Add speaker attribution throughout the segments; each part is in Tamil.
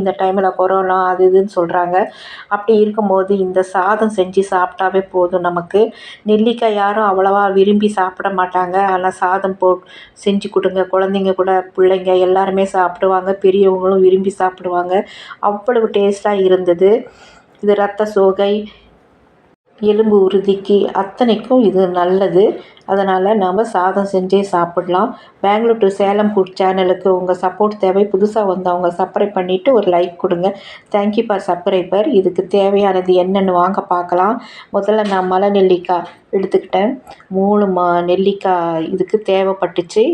Speaker 1: இந்த டைமில் கொரோனா அது இதுன்னு சொல்கிறாங்க அப்படி இருக்கும்போது இந்த சாதம் செஞ்சு சாப்பிட்டாவே போதும் நமக்கு. நெல்லிக்காய் யாரும் அவ்வளவா விரும்பி சாப்பிட மாட்டாங்க. ஆனால் சாதம் போ செஞ்சு கொடுங்க. குழந்தைங்க கூட பிள்ளைங்க எல்லாருமே சாப்பிடுவாங்க. பெரியவங்களும் விரும்பி சாப்பிடுவாங்க. அவ்வளவு டேஸ்ட்டாக இருந்தது. இது ரத்த சோகை எலும்பு உறுதிக்கு அத்தனைக்கும் இது நல்லது. அதனால் நாம் சாதம் செஞ்சே சாப்பிட்லாம். பெங்களூர் டு சேலம் ஃபுட் சேனலுக்கு உங்கள் சப்போர்ட் தேவை. புதுசாக வந்தவங்க சப்ஸ்கிரைப் பண்ணிவிட்டு ஒரு லைக் கொடுங்க. தேங்க்யூ ஃபார் சப்ஸ்கிரைபர் இதுக்கு தேவையானது என்னென்னு வாங்க பார்க்கலாம். முதல்ல நான் மலை நெல்லிக்காய் எடுத்துக்கிட்டேன். மூணு ம நெல்லிக்காய் இதுக்கு தேவைப்பட்டுச்சு.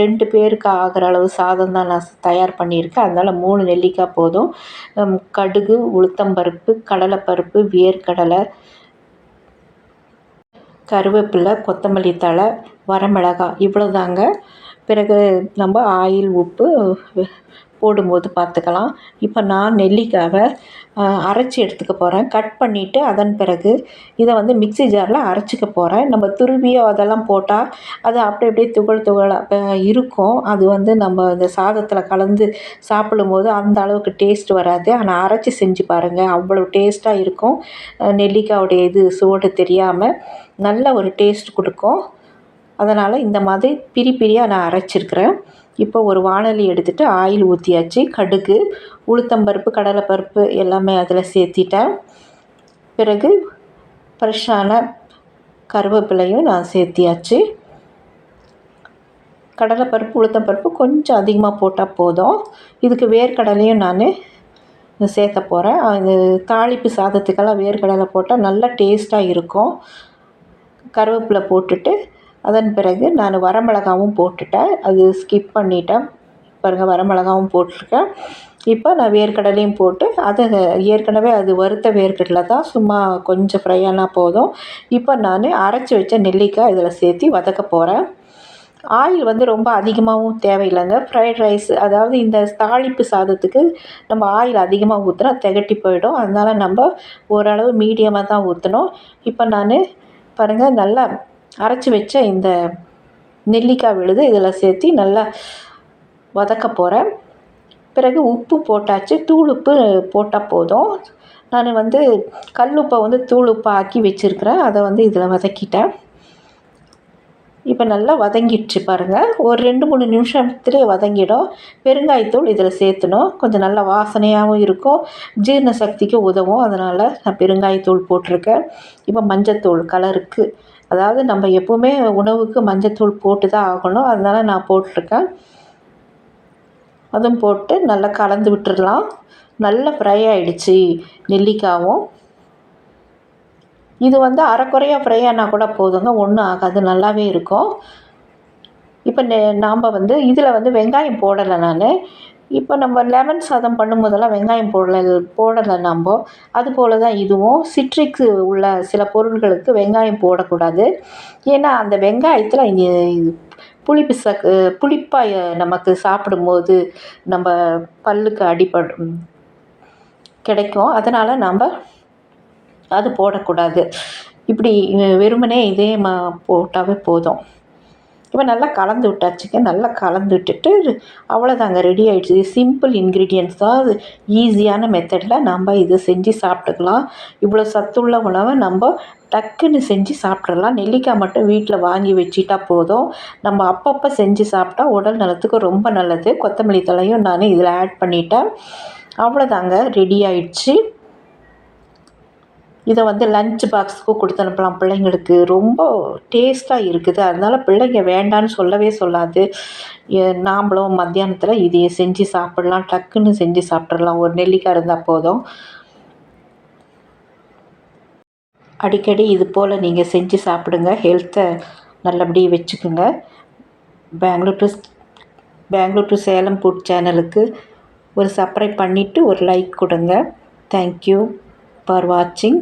Speaker 1: ரெண்டு பேருக்கு ஆகிற அளவு சாதம் தான் நான் தயார் பண்ணியிருக்கேன். அதனால் மூணு நெல்லிக்காய் போதும். கடுகு உளுத்தம்பருப்பு கடலைப்பருப்பு வேர்க்கடலை கருவேப்பிலை கொத்தமல்லி தழை வரமிளகாய் இவ்வளோதாங்க பிறகு நம்ம ஆயில் உப்பு போடும்போது பார்த்துக்கலாம். இப்போ நான் நெல்லிக்காவை அரைச்சி எடுத்துக்க போகிறேன் கட் பண்ணிவிட்டு அதன் பிறகு இதை வந்து மிக்ஸி ஜாரில் அரைச்சிக்க போகிறேன் நம்ம துருவியோ அதெல்லாம் போட்டால் அது அப்படி அப்படியே துகள் துகளாக இருக்கும். அது வந்து நம்ம இந்த சாதத்தில் கலந்து சாப்பிடும்போது அந்த அளவுக்கு டேஸ்ட் வராது. ஆனால் அரைச்சி செஞ்சு பாருங்கள் அவ்வளோ டேஸ்ட்டாக இருக்கும். நெல்லிக்காவுடைய இது சுவடு தெரியாமல் நல்ல ஒரு டேஸ்ட் கொடுக்கும். அதனால் இந்த மாதிரி பிரி பிரியாக நான் அரைச்சிருக்கிறேன். இப்போ ஒரு வானலி எடுத்துகிட்டு ஆயில் ஊற்றியாச்சு கடுகு உளுத்தம்பருப்பு கடலைப்பருப்பு எல்லாமே அதில் சேர்த்திட்டேன். பிறகு ஃப்ரெஷ்ஷான கருவேப்பிலையும் நான் சேர்த்தியாச்சு. கடலைப்பருப்பு உளுத்தம்பருப்பு கொஞ்சம் அதிகமாக போட்டால் போதும். இதுக்கு வேர்க்கடலையும் நான் சேர்த்த போகிறேன் அது தாளிப்பு சாதத்துக்கெல்லாம் வேர்க்கடலை போட்டால் நல்லா டேஸ்ட்டாக இருக்கும். கருவேப்பிலை போட்டுட்டு அதன் பிறகு நான் வரமிளகாவும் போட்டுட்டேன். அது ஸ்கிப் பண்ணிட்டேன். பாருங்கள் வரமிளகாவும் போட்டிருக்கேன். இப்போ நான் வேர்க்கடலையும் போட்டு அதை ஏற்கனவே அது வறுத்த வேர்க்கடலை தான். சும்மா கொஞ்சம் ஃப்ரை ஆனால் போதும். இப்போ நான் அரைச்சி வச்ச நெல்லிக்காய் இதில் சேர்த்து வதக்க போகிறேன் ஆயில் வந்து ரொம்ப அதிகமாகவும் தேவையில்லைங்க. ஃப்ரைட் ரைஸ் அதாவது இந்த தாளிப்பு சாதத்துக்கு நம்ம ஆயில் அதிகமாக ஊற்றினா திகட்டி போயிடும். அதனால் நம்ம ஓரளவு மீடியமாக தான் ஊற்றணும் இப்போ நான் பாருங்கள் நல்லா அரைச்சி வச்ச இந்த நெல்லிக்காய் விழுது இதில் சேர்த்து நல்லா வதக்க போகிறேன் பிறகு உப்பு போட்டாச்சு. தூள் உப்பு போட்டால் போதும். நான் வந்து கல் உப்பை வந்து தூள் உப்பை ஆக்கி வச்சுருக்கிறேன். அதை வந்து இதில் வதக்கிட்டேன். இப்போ நல்லா வதங்கிடுச்சு பாருங்கள் ஒரு ரெண்டு மூணு நிமிஷத்துலேயே வதங்கிடும். பெருங்காயத்தூள் இதில் சேர்த்துணும். கொஞ்சம் நல்லா வாசனையாகவும் இருக்கும். ஜீரண சக்திக்கு உதவும். அதனால் நான் பெருங்காயத்தூள் போட்டிருக்கேன். இப்போ மஞ்சத்தூள் கலருக்கு. அதாவது நம்ம எப்போவுமே உணவுக்கு மஞ்சத்தூள் போட்டு தான் ஆகணும். அதனால் நான் போட்டிருக்கேன். அதுவும் போட்டு நல்லா கலந்து விட்டுடலாம். நல்லா ஃப்ரை ஆகிடுச்சி நெல்லிக்காயும் இது வந்து அரைக்குறையாக ஃப்ரை ஆனால் கூட போதுங்க. ஒன்றும் ஆகாது. நல்லாவே இருக்கும். இப்போ நெ நாம் வந்து இதில் வந்து வெங்காயம் போடலை நான். இப்போ நம்ம லெமன் சாதம் பண்ணும்போதெல்லாம் வெங்காயம் போடலை போடலை நம்ம. அதுபோல் தான் இதுவும் சிட்ரிக்ஸு உள்ள சில பொருள்களுக்கு வெங்காயம் போடக்கூடாது. ஏன்னா அந்த வெங்காயத்தில் புளிப்பு சக்கு புளிப்பாக நமக்கு சாப்பிடும்போது நம்ம பல்லுக்கு அடிபடும் கிடைக்கும். அதனால் நம்ம அது போடக்கூடாது. இப்படி வெறுமனே இதே மா போட்டாவே போதும். இப்போ நல்லா கலந்து விட்டாச்சுங்க. நல்லா கலந்து விட்டுட்டு அவ்வளோதாங்க ரெடி ஆகிடுச்சு சிம்பிள் இன்க்ரீடியன்ஸ் தான். அது ஈஸியான மெத்தடில் நம்ம இது செஞ்சு சாப்பிட்டுக்கலாம். இவ்வளோ சத்துள்ள உணவை நம்ம டக்குன்னு செஞ்சு சாப்பிட்றலாம் நெல்லிக்காய் மட்டும் வீட்டில் வாங்கி வச்சுட்டா போதும். நம்ம அப்பப்போ செஞ்சு சாப்பிட்டா உடல் நலத்துக்கு ரொம்ப நல்லது. கொத்தமல்லி தலையும் நான் இதில் ஆட் பண்ணிட்டேன். அவ்வளோதாங்க ரெடி ஆயிடுச்சு. இதை வந்து லஞ்ச் பாக்ஸுக்கும் கொடுத்து அனுப்பலாம். பிள்ளைங்களுக்கு ரொம்ப டேஸ்ட்டாக இருக்குது. அதனால் பிள்ளைங்க வேண்டான்னு சொல்லவே சொல்லாது. நாம்ளும் மத்தியானத்தில் இதையை செஞ்சு சாப்பிட்லாம். டக்குன்னு செஞ்சு சாப்பிட்றலாம் ஒரு நெல்லிக்காய் இருந்தால் போதும். அடிக்கடி இது போல் நீங்கள் செஞ்சு சாப்பிடுங்க. ஹெல்த்தை நல்லபடி வச்சுக்கோங்க. Bangalore to Bangalore to Salem food சேனலுக்கு ஒரு சப்ஸ்கிரைப் பண்ணிவிட்டு ஒரு லைக் கொடுங்க. தேங்க்யூ ஃபார் வாட்சிங்